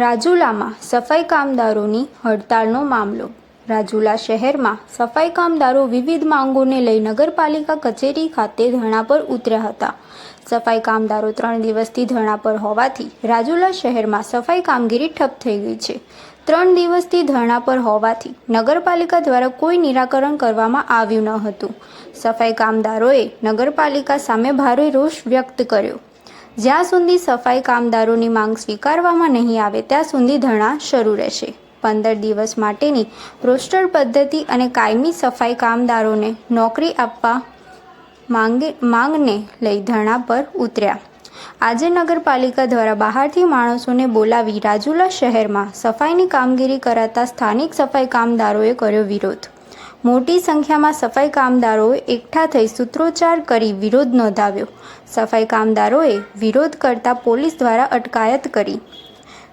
રાજુલામાં સફાઈ કામદારોની હડતાળનો મામલો. રાજુલા શહેરમાં સફાઈ કામદારો વિવિધ માંગોને લઈ નગરપાલિકા કચેરી ખાતે ધરણા પર ઉતર્યા હતા. સફાઈ કામદારો ત્રણ દિવસથી ધરણા પર હોવાથી રાજુલા શહેરમાં સફાઈ કામગીરી ઠપ થઈ ગઈ છે. ત્રણ દિવસથી ધરણા પર હોવાથી નગરપાલિકા દ્વારા કોઈ નિરાકરણ કરવામાં આવ્યું ન હતું. સફાઈ કામદારોએ નગરપાલિકા સામે ભારે રોષ વ્યક્ત કર્યો. જ્યાં સુધી સફાઈ કામદારોની માંગ સ્વીકારવામાં નહીં આવે, ત્યાં સુધી ધરણા શરૂ રહેશે. પંદર દિવસ માટેની રોસ્ટર પદ્ધતિ અને કાયમી સફાઈ કામદારોને નોકરી આપવા માંગે, માંગને લઈ ધરણા પર ઉતર્યા. આજે નગરપાલિકા દ્વારા બહારથી માણસોને બોલાવી રાજુલા શહેરમાં સફાઈની કામગીરી કરાતા સ્થાનિક સફાઈ કામદારોએ કર્યો વિરોધ. મોટી સંખ્યામાં સફાઈ કામદારોએ એકઠા થઈ સૂત્રોચ્ચાર કરી વિરોધ નોંધાવ્યો. સફાઈ કામદારોએ વિરોધ કરતા પોલીસ દ્વારા અટકાયત કરી.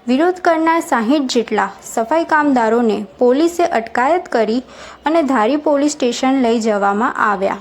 વિરોધ કરનાર સાહીઠ જેટલા સફાઈ કામદારોને પોલીસે અટકાયત કરી અને ધારી પોલીસ સ્ટેશન લઈ જવામાં આવ્યા.